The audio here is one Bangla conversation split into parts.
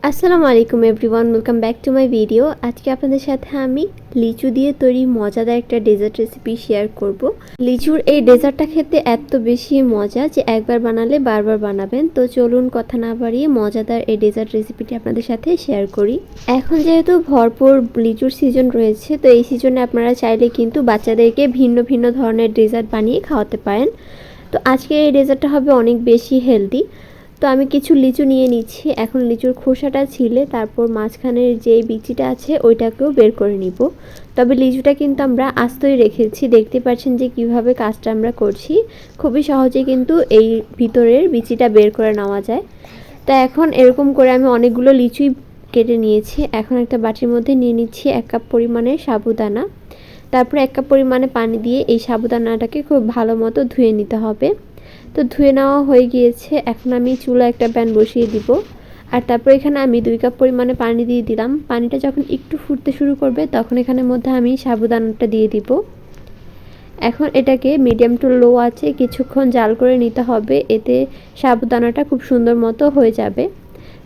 আসসালামু আলাইকুম everyone welcome back to my video আজকে আপনাদের সাথে আমি লিচু দিয়ে তৈরি মজাদার একটা ডেজার্ট রেসিপি শেয়ার করব। লিচুর এই ডেজার্টটা খেতে এত বেশি মজা যে একবার বানালে বারবার বানাবেন। তো চলুন কথা না বাড়িয়ে মজাদার এই ডেজার্ট রেসিপিটি আপনাদের সাথে শেয়ার করি। এখন যেহেতু ভরপুর লিচুর সিজন রয়েছে, তো এই সিজনে আপনারা চাইলে কিন্তু বাচ্চাদেরকে ভিন্ন ভিন্ন ধরনের ডেজার্ট বানিয়ে খাওয়াতে পারেন। তো আজকে এই ডেজার্টটা হবে অনেক বেশি হেলদি তো আমি কিছু লিচু নিয়ে নিচ্ছি। এখন লিচুর খোসাটা ছিলে, তারপর মাঝখানের যে বিচিটা আছে, ওইটাকেও বের করে নিব। তবে লিচুটা কিন্তু আমরা আস্তই রেখেছি। দেখতে পাচ্ছেন যে কীভাবে কাজটা আমরা করছি। খুবই সহজে কিন্তু এই ভিতরের বিচিটা বের করে নেওয়া যায়। তা এখন এরকম করে আমি অনেকগুলো লিচুই কেটে নিয়েছি। এখন একটা বাটির মধ্যে নিয়ে নিচ্ছি এক কাপ পরিমাণে সাবুদানা। তারপরে এক কাপ পরিমাণে পানি দিয়ে এই সাবুদানাটাকে খুব ভালো মতো ধুয়ে নিতে হবে। তো ধুয়ে নেওয়া হয়ে গিয়েছে। এখন আমি চুলা একটা প্যান বসিয়ে দিব। আর তারপর এখানে আমি দুই কাপ পরিমাণে পানি দিয়ে দিলাম। পানিটা যখন একটু ফুটতে শুরু করবে, তখন এখানের মধ্যে আমি সাবুদানাটা দিয়ে দিব। এখন এটাকে মিডিয়াম টু লো আছে, কিছুক্ষণ জাল করে নিতে হবে। এতে সাবুদানাটা খুব সুন্দর মতো হয়ে যাবে।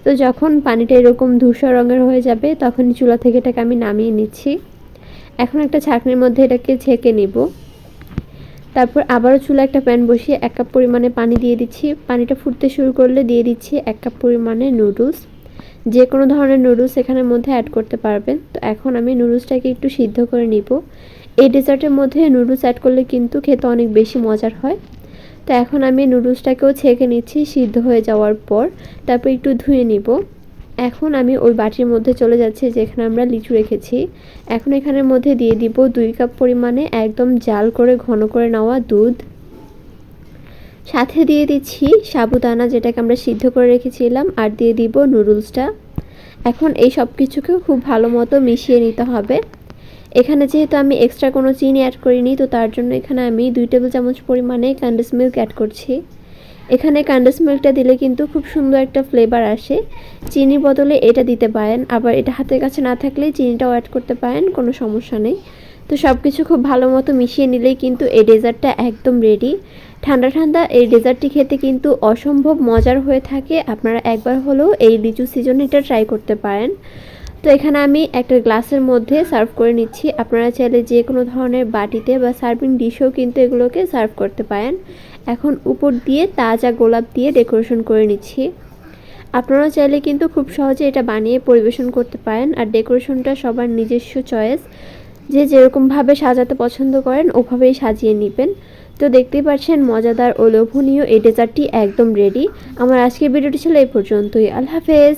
তো যখন পানিটা এরকম ধূসর রঙের হয়ে যাবে তখন চুলা থেকে এটাকে আমি নামিয়ে নিচ্ছি। এখন একটা ছাঁকনির মধ্যে এটাকে ছেঁকে নিব। তারপর আবারও চুলা একটা প্যান বসিয়ে এক কাপ পরিমাণে পানি দিয়ে দিচ্ছি। পানিটা ফুটতে শুরু করলে দিয়ে দিচ্ছি এক কাপ পরিমাণে নুডলস। যে কোনো ধরনের নুডলস এখানের মধ্যে অ্যাড করতে পারবেন। তো এখন আমি নুডলসটাকে একটু সিদ্ধ করে নিব। এই ডেজার্টের মধ্যে নুডলস অ্যাড করলে কিন্তু খেতে অনেক বেশি মজার হয়। তো এখন আমি নুডলসটাকেও ছেঁকে নিচ্ছি সিদ্ধ হয়ে যাওয়ার পর। তারপর একটু ধুয়ে নিব। এখন আমি ওই বাটির মধ্যে চলে যাচ্ছি যেখানে আমরা লিচু রেখেছি। এখন এখানের মধ্যে দিয়ে দিব দুই কাপ পরিমাণে একদম জাল করে ঘন করে নেওয়া দুধ। সাথে দিয়ে দিচ্ছি সাবুদানা যেটাকে আমরা সিদ্ধ করে রেখেছিলাম, আর দিয়ে দিব নুডলসটা। এখন এই সব কিছুকেও খুব ভালো মতো মিশিয়ে নিতে হবে। এখানে যেহেতু আমি এক্সট্রা কোনো চিনি অ্যাড করিনি, তো তার জন্য এখানে আমি দুই টেবিল চামচ পরিমাণে ক্যান্ডেস মিল্ক অ্যাড করছি। এখানে কান্ডেন্স মিল্কটা দিলে কিন্তু খুব সুন্দর একটা ফ্লেভার আসে। চিনির বদলে এটা দিতে পারেন, আবার এটা হাতের কাছে না থাকলে চিনিটাও অ্যাড করতে পারেন, কোনো সমস্যা নেই। তো সব কিছু খুব ভালো মতো মিশিয়ে নিলেই কিন্তু এই ডেজার্টটা একদম রেডি ঠান্ডা ঠান্ডা এই ডেজার্টটি খেতে কিন্তু অসম্ভব মজার হয়ে থাকে, আপনারা একবার হলেও এই লিচু সিজনে এটা ট্রাই করতে পারেন। তো এখানে আমি একটা গ্লাসের মধ্যে সার্ভ করে নিচ্ছি, আপনারা চাইলে যে কোনো ধরনের বাটিতে বা সার্ভিং ডিশেও কিন্তু এগুলোকে সার্ভ করতে পারেন। এখন উপর দিয়ে তাজা গোলাপ দিয়ে ডেকোরেশন করে নিচ্ছি। আপনারা চাইলে কিন্তু খুব সহজে এটা বানিয়ে পরিবেশন করতে পারেন। আর ডেকোরেশনটা সবার নিজস্ব চয়েস। যে যেরকমভাবে সাজাতে পছন্দ করেন, ওভাবেই সাজিয়ে নেবেন। তো দেখতেই পাচ্ছেন, মজাদার ও লোভনীয় এই ডেজার্টটি একদম রেডি আমার আজকের ভিডিওটি ছিল এই পর্যন্তই। আল্লাহ হাফেজ।